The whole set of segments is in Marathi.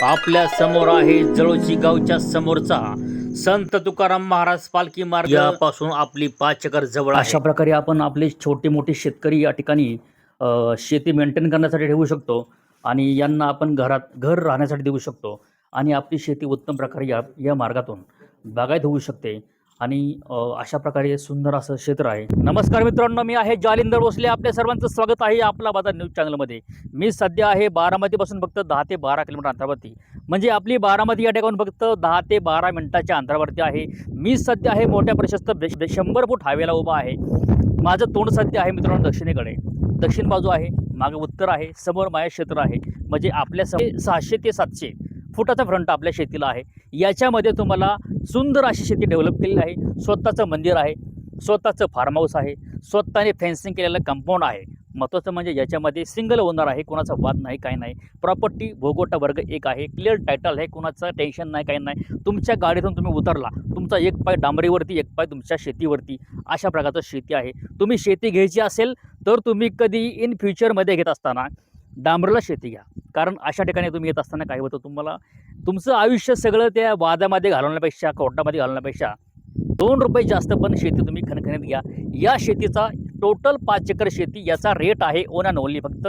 आपल्यासमोर आहे जळोची गावच्या समोरचा संत तुकाराम महाराज पालखी मार्ग. यापासून आपली पाच एकर जवळ अशा प्रकारे आपण आपले छोटे मोठे शेतकरी या ठिकाणी शेती मेंटेन करण्यासाठी ठेवू शकतो आणि यांना आपण घरात घर राहण्यासाठी देऊ शकतो आणि आपली शेती उत्तम प्रकारे या या मार्गातून बागायत होऊ शकते. आणि अशा प्रकारे सुंदर असं क्षेत्र आहे. नमस्कार मित्रांनो मी आहे जालिंदर भोसले. आपल्या सर्वांचं स्वागत आहे आपला बाजार न्यूज चॅनलमध्ये. मी सध्या आहे बारामतीपासून फक्त दहा ते बारा किलोमीटर अंतरावरती. म्हणजे आपली बारामती या ठिकाणी फक्त दहा ते बारा मिनिटाच्या अंतरावरती आहे. मी सध्या आहे मोठ्या प्रशस्त शंभर फूट हायवेला उभा आहे. माझं तोंड सध्या आहे मित्रांनो दक्षिणेकडे. दक्षिण बाजू आहे मागं उत्तर आहे समोर माया क्षेत्र आहे. म्हणजे आपल्या सहाशे ते सातशे फुटाचा फ्रंट आपल्या शेतीला आहे. याच्यामध्ये तुम्हाला सुंदर अशी शेती डेव्हलप केलेली आहे. स्वतःचं मंदिर आहे. स्वतःचं फार्म हाऊस आहे. स्वतःने फेन्सिंग केलेलं कंपाऊंड आहे. महत्त्वाचं म्हणजे याच्यामध्ये सिंगल ओनर आहे. कोणाचा वाद नाही काही नाही. प्रॉपर्टी भोगोटा वर्ग एक आहे. क्लिअर टायटल आहे. कोणाचं टेन्शन नाही काही नाही. तुमच्या गाडीतून तुम्ही उतरला. तुमचा एक पाय डांबरीवरती एक पाय तुमच्या शेतीवरती. अशा प्रकारचं शेती आहे. तुम्ही शेती घ्यायची असेल तर तुम्ही कधी इन फ्युचरमध्ये घेत असताना डांबरला शेती घ्या. कारण अशा ठिकाणी तुम्ही येत असताना काय होतं तुम्हाला तुमचं आयुष्य सगळं त्या वादामध्ये घालवण्यापेक्षा कोर्टामध्ये घालवण्यापेक्षा दोन रुपये जास्त पण शेती तुम्ही खणखणीत घ्या. या शेतीचा टोटल पाच एकर शेती याचा रेट आहे ओन अँड ओनली फक्त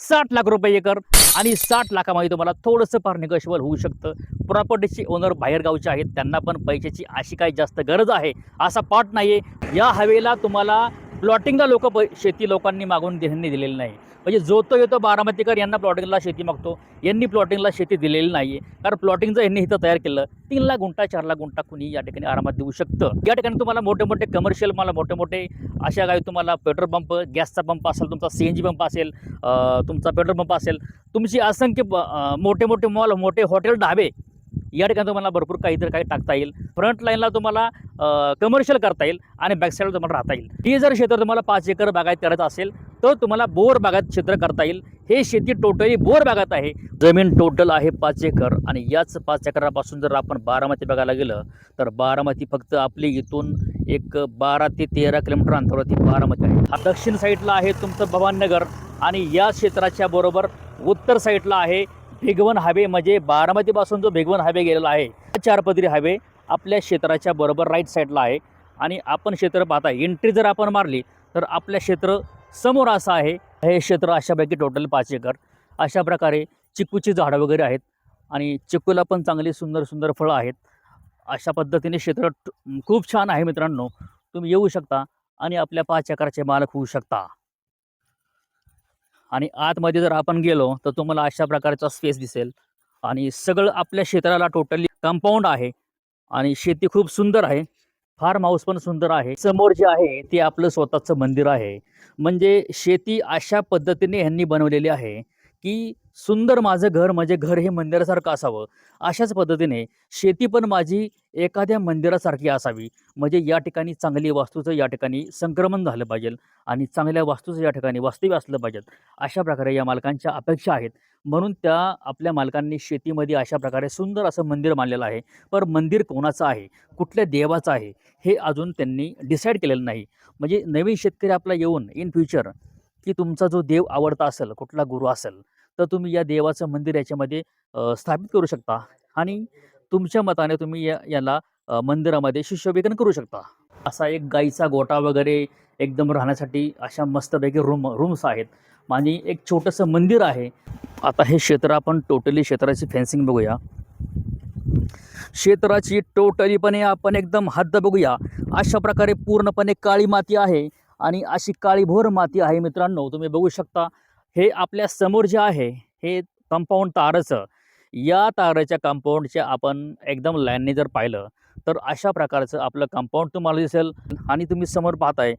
साठ लाख रुपये एकर आणि साठ लाखामध्ये तुम्हाला थोडंसं फार निगोशिबल होऊ शकतं. प्रॉपर्टीचे ओनर बाहेरगावचे आहेत त्यांना पण पैशाची अशी काही जास्त गरज आहे असा पाठ नाही आहे या हवेला तुम्हाला प्लॉटिंगला लोक प शेती लोकांनी मागून त्यांनी दिलेली नाही. म्हणजे जो तो येतो बारामतीकर यांना प्लॉटिंगला शेती मागतो. यांनी प्लॉटिंगला शेती दिलेली नाही आहे कारण प्लॉटिंगचं यांनी इथं तयार केलं. तीन लाख गुंठा चार लाख गुंठा कुणी या ठिकाणी आरामात देऊ शकतं. या ठिकाणी तुम्हाला मोठे मोठे कमर्शियल मला मोठे मोठे अशा काही तुम्हाला पेट्रोल पंप गॅसचा पंप असेल तुमचा सी एन जी पंप असेल तुमचा पेट्रोल पंप असेल. तुमची असंख्य मोठे मोठे मॉल मोठे हॉटेल ढाबे या ठिकाणी तुम्हाला भरपूर काहीतरी काही टाकता येईल. फ्रंट लाईनला तुम्हाला कमर्शियल करता येईल आणि बॅक साईडला तुम्हाला राहता येईल. हे जर क्षेत्र तुम्हाला पाच एकर बागायत करायचं असेल तर तुम्हाला बोर बागात क्षेत्र करता येईल. हे शेती टोटली बोर बागात आहे. जमीन टोटल आहे पाच एकर आणि याच पाच एकरापासून जर आपण बारामती बघायला गेलं तर बारामती फक्त आपली इथून एक बारा ते तेरा किलोमीटर अंतरावरती बारामती आहे. हा दक्षिण साईडला आहे तुमचं भवाननगर आणि या क्षेत्राच्या बरोबर उत्तर साईडला आहे भेगवन हायवे म्हणजे बारामतीपासून जो भेगवन हायवे गेलेला आहे चारपदरी हायवे आपल्या क्षेत्राच्या बरोबर राईट साईडला आहे. आणि आपण क्षेत्र पाहता एंट्री जर आपण मारली तर आपल्या क्षेत्र समोर असं आहे. हे क्षेत्र अशापैकी टोटल पाच एकर. अशा प्रकारे चिकूची झाडं वगैरे आहेत आणि चिकूला पण चांगली सुंदर सुंदर फळं आहेत. अशा पद्धतीने क्षेत्र खूप छान आहे मित्रांनो. तुम्ही येऊ शकता आणि आपल्या पाच एकराचे मालक होऊ शकता. आणि आतमध्ये जर आपण गेलो तर तुम्हाला अशा प्रकारचा स्पेस दिसेल. आणि सगळं आपल्या क्षेत्राला टोटली कंपाऊंड आहे. आणि शेती खूप सुंदर आहे. फार्म हाऊस पण सुंदर आहे. समोर जे आहे ते आपलं स्वतःचं मंदिर आहे. म्हणजे शेती अशा पद्धतीने ह्यांनी बनवलेली आहे की सुंदर माझं घर म्हणजे घर हे मंदिरासारखं असावं. अशाच पद्धतीने शेती पण माझी एखाद्या मंदिरासारखी असावी. म्हणजे या ठिकाणी चांगली वास्तूचं या ठिकाणी संक्रमण झालं पाहिजे आणि चांगल्या वास्तूचं या ठिकाणी वास्तव्य असलं पाहिजेत अशा प्रकारे या मालकांच्या अपेक्षा आहेत. म्हणून त्या आपल्या मालकांनी शेतीमध्ये अशा प्रकारे सुंदर असं मंदिर मानलेलं आहे. पर मंदिर कोणाचं आहे? कुठल्या देवाचं आहे? हे अजून त्यांनी डिसाईड केलेलं नाही. म्हणजे नवीन शेतकरी आपला येऊन इन फ्युचर की तुमचा जो देव आवडता असेल कुठला गुरु असेल तर तुम्ही या देवाचं मंदिर याच्यामध्ये स्थापित करू शकता आणि तुमच्या मताने तुम्ही या याला मंदिरामध्ये सुशोभीकरण करू शकता. असा एक गाईचा गोटा वगैरे एकदम राहण्यासाठी अशा मस्तपैकी रूम रूम्स आहेत. आणि एक छोटंसं मंदिर आहे. आता हे क्षेत्र आपण टोटली क्षेत्राची फेन्सिंग बघूया. क्षेत्राची टोटलीपणे आपण एकदम हद्द बघूया. अशा प्रकारे पूर्णपणे काळी माती आहे आणि अशी काळीभोर माती आहे मित्रांनो. तुम्ही बघू शकता हे आपल्यासमोर जे आहे हे कंपाऊंड तारचं या ताराच्या कंपाऊंडच्या आपण एकदम लाईनने जर पाहिलं तर अशा प्रकारचं आपलं कंपाऊंड तुम्हाला दिसेल आणि तुम्ही समोर पाहताय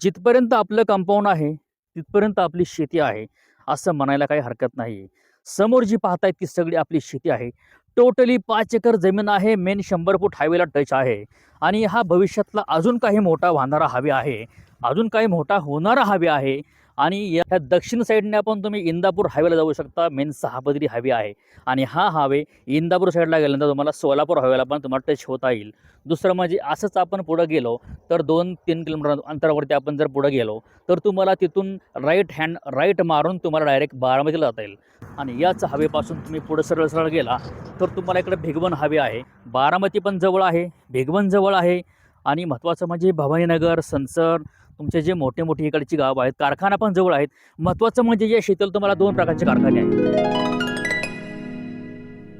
जिथपर्यंत आपलं कंपाऊंड आहे तिथपर्यंत आपली शेती आहे असं म्हणायला काही हरकत नाही समोर जी पाहताय ती सगळी आपली शेती आहे. टोटली पाच एकर जमीन आहे मेन शंभर फूट हायवेला टच आहे. आणि हा भविष्यातला अजून काही मोठा वाहणारा हवे आहे अजून काही मोठा होणारा हवे आहे आणि या दक्षिण साईडने आपण तुम्ही इंदापूर हायवेला जाऊ शकता. मेन सहापदरी हायवे आहे. आणि हा हायवे इंदापूर साईडला गेल्यानंतर तुम्हाला सोलापूर हायवेला पण तुम्हाला टच होता येईल. दुसरं म्हणजे असंच आपण पुढं गेलो तर दोन तीन किलोमीटर अंतरावरती आपण जर पुढं गेलो तर तुम्हाला तिथून राईट हँड राईट मारून तुम्हाला डायरेक्ट बारामतीला जाता येईल. आणि याच हवेपासून तुम्ही पुढं सरळ सरळ गेला तर तुम्हाला इकडे भिगवण हवे आहे. बारामती पण जवळ आहे. भिगवण जवळ आहे. आणि महत्त्वाचं म्हणजे भवानीनगर सनसर तुमचे जे मोठे मोठे इकडची गावं आहेत कारखाना पण जवळ आहेत. महत्त्वाचं म्हणजे या शेतीला तुम्हाला दोन प्रकारचे कारखाने आहेत.